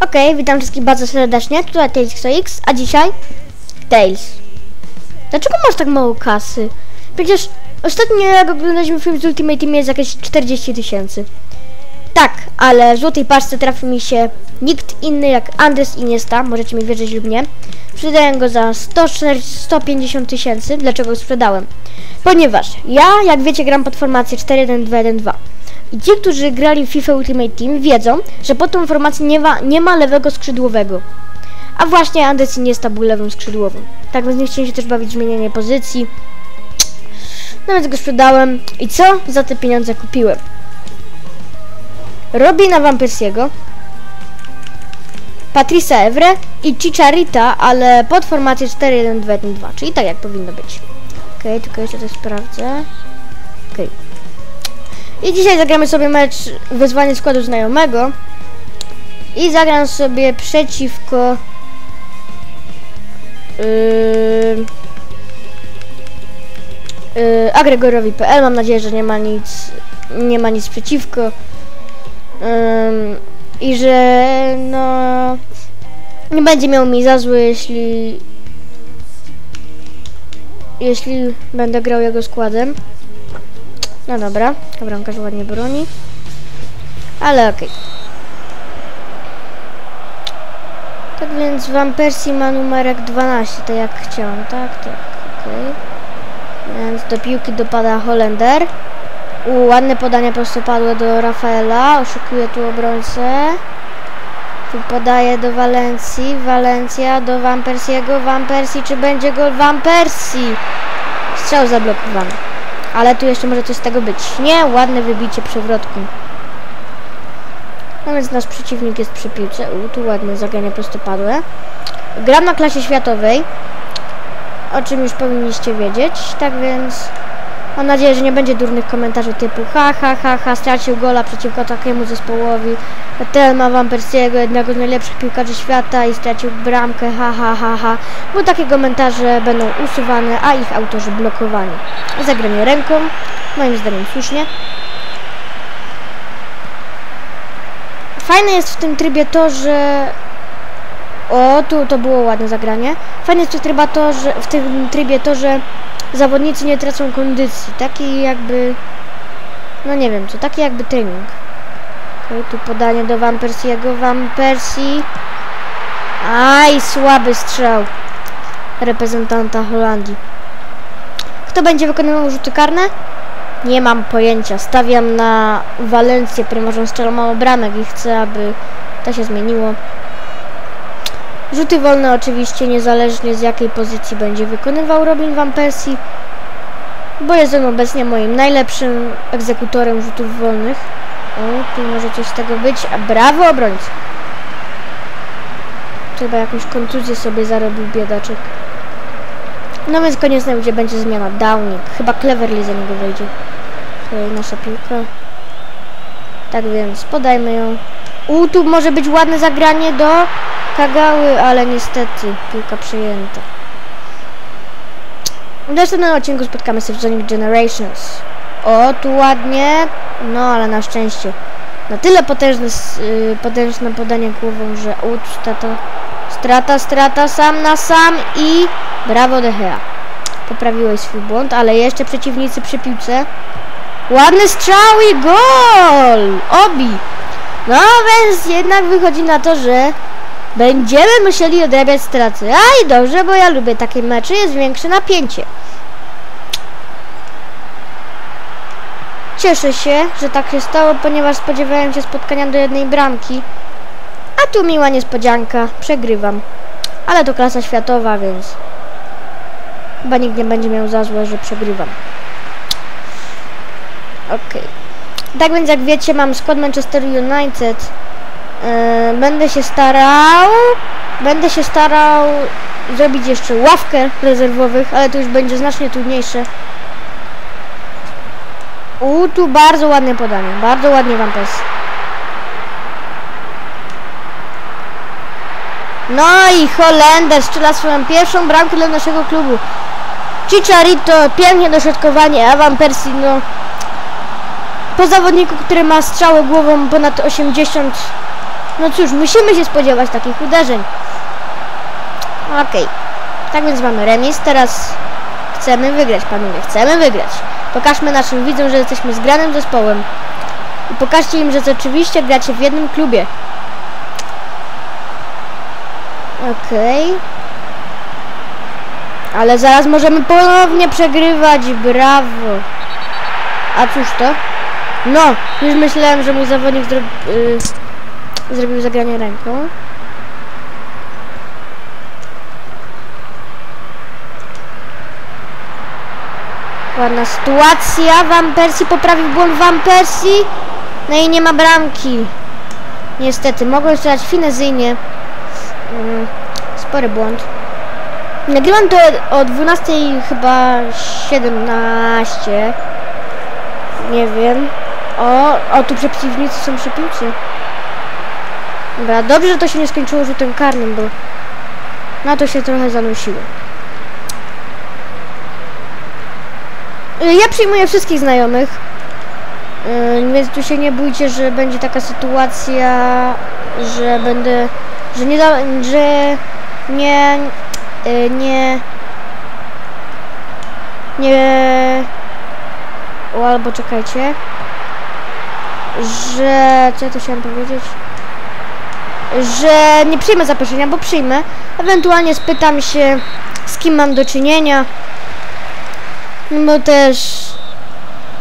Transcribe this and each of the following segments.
Okej, witam wszystkich bardzo serdecznie, tutaj TailsXOX, a dzisiaj Tails. Dlaczego masz tak mało kasy? Przecież ostatnio jak oglądaliśmy film z Ultimate Team jest jakieś 40 tysięcy. Tak, ale w złotej paczce trafił mi się nikt inny jak Andres Iniesta, możecie mi wierzyć lub nie. Sprzedałem go za 140 150 tysięcy. Dlaczego go sprzedałem? Ponieważ ja, jak wiecie, gram pod formację 4-1-2-1-2. I ci, którzy grali w FIFA Ultimate Team wiedzą, że pod tą formacją nie ma, nie ma lewego skrzydłowego. A właśnie Andres Iniesta był lewym skrzydłowym. Tak więc nie chciałem się też bawić zmienianie pozycji. No więc go sprzedałem. I co za te pieniądze kupiłem? Robina Van Persiego, Patricia Evre i Chicharita, ale pod formację 4-1-2-1-2, czyli tak jak powinno być. Okej, tylko jeszcze coś sprawdzę. Okej. I dzisiaj zagramy sobie mecz wyzwanie składu znajomego. I zagram sobie przeciwko... Yy, yy, Agregorowi.pl. Mam nadzieję, że nie ma nic, nie ma nic przeciwko. Ym, I że no nie będzie miał mi za złe, jeśli jeśli będę grał jego składem. No dobra, bramkarz ładnie broni. Ale okej. Tak więc Van Persie ma numerek 12, tak jak chciałam, tak? Tak, okej. Więc do piłki dopada Holender. U, ładne podanie prostopadłe do Rafaela. Oszukuje tu obrońcę. Tu podaje do Walencji. Walencja do Van Persiego. Van Persie, czy będzie gol Van Persie? Strzał zablokowany. Ale tu jeszcze może coś z tego być. Nie, ładne wybicie przewrotką. No więc nasz przeciwnik jest przy piłce. U, tu ładne zagranie prostopadłe. Gram na klasie światowej. O czym już powinniście wiedzieć. Tak więc... Mam nadzieję, że nie będzie durnych komentarzy typu ha ha ha ha stracił gola przeciwko takiemu zespołowi. Ten ma Van Persiego, jednego z najlepszych piłkarzy świata i stracił bramkę ha ha ha ha. Bo takie komentarze będą usuwane, a ich autorzy blokowani. Zagranie ręką, moim zdaniem słusznie. Fajne jest w tym trybie to, że o, tu to było ładne zagranie. Fajne jest w trybie to, że, w tym trybie to, że zawodnicy nie tracą kondycji. Taki jakby, no nie wiem co, taki jakby trening. Okay, tu podanie do Van Persiego. Van Persie. Aj, słaby strzał reprezentanta Holandii. Kto będzie wykonywał rzuty karne? Nie mam pojęcia. Stawiam na Walencję, ponieważ on strzelał mało bramek i chcę, aby to się zmieniło. Rzuty wolne oczywiście, niezależnie z jakiej pozycji będzie wykonywał Robin Van Persie, bo jest on obecnie moim najlepszym egzekutorem rzutów wolnych. O, tu może coś z tego być, a brawo obrońca. Chyba jakąś kontuzję sobie zarobił biedaczek. No więc koniec gdzie będzie zmiana. Downing. Chyba Cleverly za niego wejdzie. Nasza piłka. Tak więc podajmy ją. U, tu może być ładne zagranie do Kagały, ale niestety piłka przejęta. W następnym odcinku spotkamy się w Sonic Generations. O, tu ładnie. No, ale na szczęście. Na tyle potężne, yy, potężne podanie głową, że ut, strata, strata, strata, sam na sam i brawo De Gea. Poprawiłeś swój błąd, ale jeszcze przeciwnicy przy piłce. Ładny strzał i gol! Obi! No więc jednak wychodzi na to, że Będziemy musieli odrabiać straty. A i dobrze, bo ja lubię takie mecze, jest większe napięcie. Cieszę się, że tak się stało, ponieważ spodziewałem się spotkania do jednej bramki. A tu miła niespodzianka, przegrywam. Ale to klasa światowa, więc chyba nikt nie będzie miał za złe, że przegrywam. Okej. Okay. Tak więc jak wiecie, mam skład Manchester United Yy, będę się starał będę się starał zrobić jeszcze ławkę rezerwowych, ale to już będzie znacznie trudniejsze. U, tu bardzo ładne podanie, bardzo ładnie wam pes. No i Holender strzela swoją pierwszą bramkę dla naszego klubu. Chicharito, pięknie dośrodkowanie, a Van Persie, no... Po zawodniku, który ma strzałę głową ponad 80... No cóż, musimy się spodziewać takich uderzeń. Okej. Tak więc mamy remis, teraz chcemy wygrać, panowie, chcemy wygrać. Pokażmy naszym widzom, że jesteśmy zgranym zespołem. I pokażcie im, że rzeczywiście gracie w jednym klubie. Okej. Ale zaraz możemy ponownie przegrywać, brawo. A cóż to? No, już myślałem, że mój zawodnik y, zrobił zagranie ręką. Ładna sytuacja. Van Persie poprawił błąd Van Persie. No i nie ma bramki. Niestety, mogłem strzelać finezyjnie. Mm, spory błąd. Nagrywam to o 12 chyba 17. Nie wiem. O, o tu przeciwnicy są przy piłce. Dobra, dobrze, że to się nie skończyło rzutem karnym, bo na to się trochę zanosiło. Y, Ja przyjmuję wszystkich znajomych. Y, Więc tu się nie bójcie, że będzie taka sytuacja, że będę, że nie, da, że nie, y, nie, nie, o, albo czekajcie, że, co ja tu chciałam powiedzieć, że nie przyjmę zaproszenia, bo przyjmę, ewentualnie spytam się, z kim mam do czynienia, no też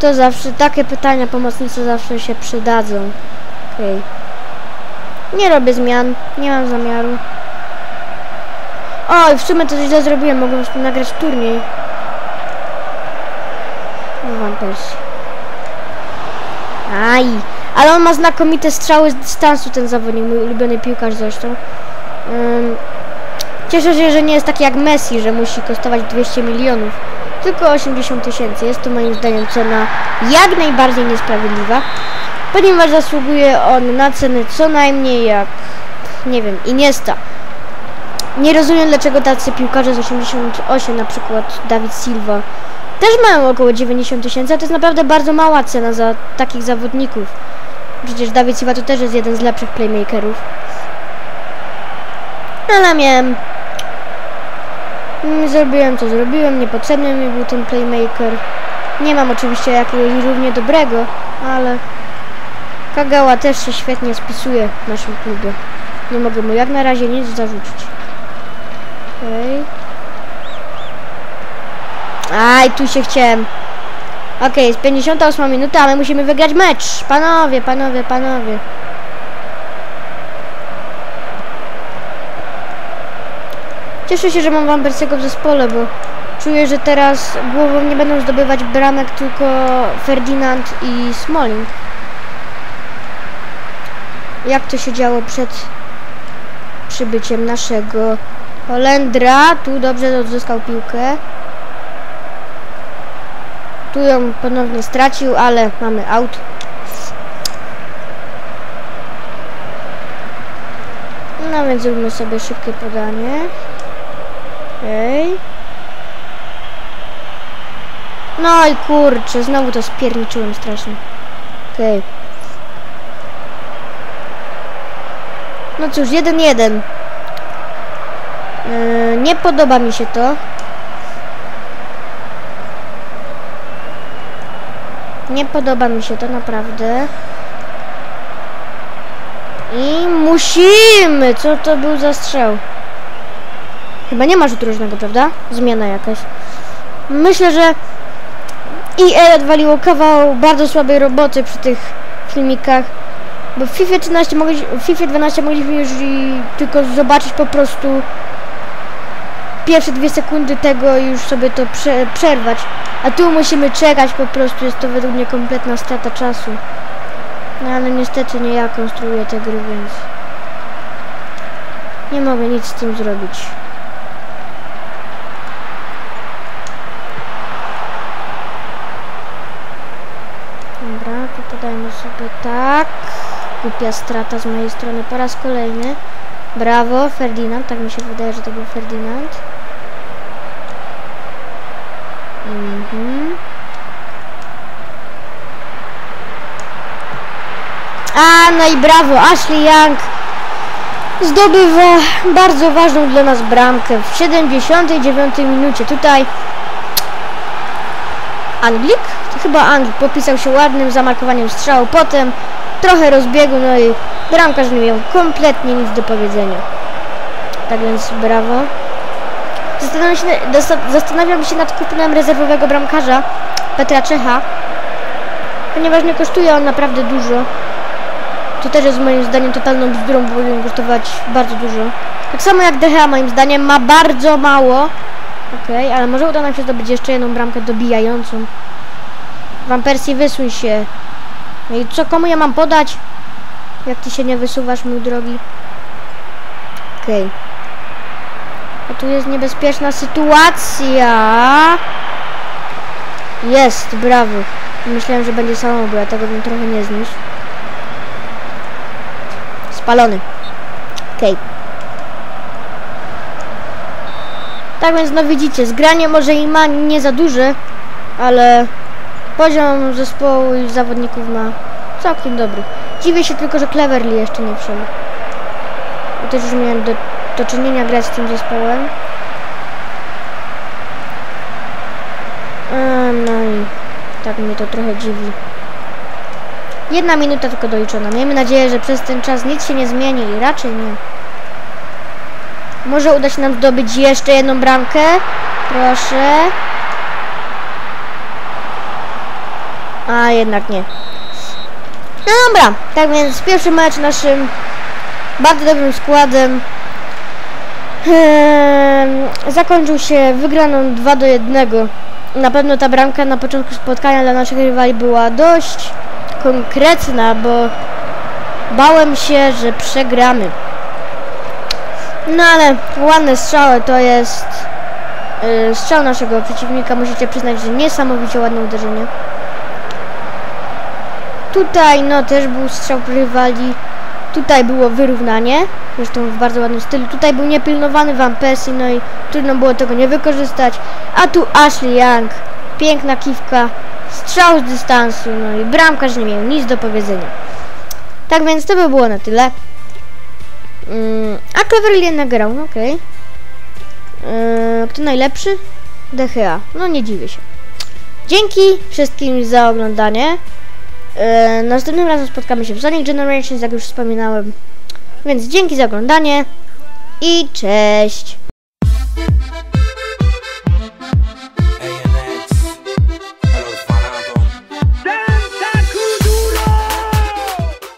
to zawsze, takie pytania pomocnicze zawsze się przydadzą. Okej. Nie robię zmian, nie mam zamiaru. O, i w sumie to źle zrobiłem, mogłem nagrać turniej. No wam też. Aj, ale on ma znakomite strzały z dystansu, ten zawodnik, mój ulubiony piłkarz zresztą. Ym, cieszę się, że nie jest taki jak Messi, że musi kosztować 200 milionów tylko 80 tysięcy. Jest to moim zdaniem cena jak najbardziej niesprawiedliwa, ponieważ zasługuje on na cenę co najmniej jak, nie wiem, Iniesta. Nie rozumiem dlaczego tacy piłkarze z 88, na przykład Dawid Silva, też mają około 90 tysięcy, a to jest naprawdę bardzo mała cena za takich zawodników. Przecież Dawid Silva to też jest jeden z lepszych playmakerów. Ale miałem Mm, Zrobiłem co zrobiłem, niepotrzebny mi był ten playmaker. Nie mam oczywiście jakiegoś równie dobrego, ale Kagawa też się świetnie spisuje w naszym klubie. Nie mogę mu jak na razie nic zarzucić. Okej. Aj, tu się chciałem. Okej, jest 58 minuta, a my musimy wygrać mecz. Panowie, panowie, panowie. Cieszę się, że mam Wamberskiego w zespole, bo czuję, że teraz głową nie będą zdobywać bramek tylko Ferdinand i Smalling. Jak to się działo przed przybyciem naszego Holendra. Tu dobrze odzyskał piłkę. Tu ją ponownie stracił, ale mamy out. No więc zróbmy sobie szybkie podanie. Okej. No i kurczę, znowu to spierniczyłem strasznie. Okej. No cóż, jeden jeden. Yy, nie podoba mi się to. Nie podoba mi się to naprawdę. I musimy! Co to był za strzał? Chyba nie ma rzutu różnego, prawda? Zmiana jakaś. Myślę, że EA odwaliło kawał bardzo słabej roboty przy tych filmikach. Bo w FIFA 13 mogli, w FIFA 12 mogliśmy już tylko zobaczyć po prostu pierwsze dwie sekundy tego już sobie to prze, przerwać. A tu musimy czekać po prostu, jest to według mnie kompletna strata czasu. No ale niestety nie ja konstruuję te gry, więc nie mogę nic z tym zrobić. Dobra, tu podajmy sobie tak. Głupia strata z mojej strony po raz kolejny. Brawo, Ferdinand. Tak mi się wydaje, że to był Ferdinand. Mhm. A, no i brawo, Ashley Young zdobywa bardzo ważną dla nas bramkę w 79 minucie. Tutaj Anglik? Chyba Anglik popisał się ładnym zamarkowaniem strzału. Potem trochę rozbiegu, no i bramkarz nie miał kompletnie nic do powiedzenia. Tak więc brawo. Zastanawiam się, zastanawiam się nad kupnem rezerwowego bramkarza Petra Czecha, ponieważ nie kosztuje on naprawdę dużo. To też jest moim zdaniem totalną bzdurą, bo powinien kosztować bardzo dużo. Tak samo jak DHA moim zdaniem ma bardzo mało. Okej, ale może uda nam się zdobyć jeszcze jedną bramkę dobijającą. Wam Persji wysuń się. No i co, komu ja mam podać? Jak ty się nie wysuwasz, mój drogi? Okej. A tu jest niebezpieczna sytuacja. Jest, brawo. Myślałem, że będzie samobój, a tego bym trochę nie zniósł. Spalony. Okej. Tak więc no widzicie, zgranie może i ma nie za duże, ale poziom zespołu i zawodników ma całkiem dobry. Dziwię się tylko, że Cleverly jeszcze nie wszedł. Bo też już miałem do, do czynienia grać z tym zespołem. No i tak mnie to trochę dziwi. Jedna minuta tylko doliczona. Miejmy nadzieję, że przez ten czas nic się nie zmieni i raczej nie. Może uda się nam zdobyć jeszcze jedną bramkę. Proszę. A jednak nie. No dobra, tak więc pierwszy mecz naszym bardzo dobrym składem em, zakończył się wygraną 2 do 1. Na pewno ta bramka na początku spotkania dla naszych rywali była dość konkretna, bo bałem się, że przegramy. No ale ładne strzały to jest yy, strzał naszego przeciwnika. Musicie przyznać, że niesamowicie ładne uderzenie. Tutaj no też był strzał rywali. Tutaj było wyrównanie. Zresztą w bardzo ładnym stylu. Tutaj był niepilnowany Van Persie, no i trudno było tego nie wykorzystać. A tu Ashley Young. Piękna kiwka. Strzał z dystansu. No i bramkarz nie miał nic do powiedzenia. Tak więc to by było na tyle. Mm, a Cleverly nagrał, no okej. Yy, kto najlepszy? DHA. No nie dziwię się. Dzięki wszystkim za oglądanie. Yy, następnym razem spotkamy się w Sonic Generations, jak już wspominałem. Więc dzięki za oglądanie i cześć!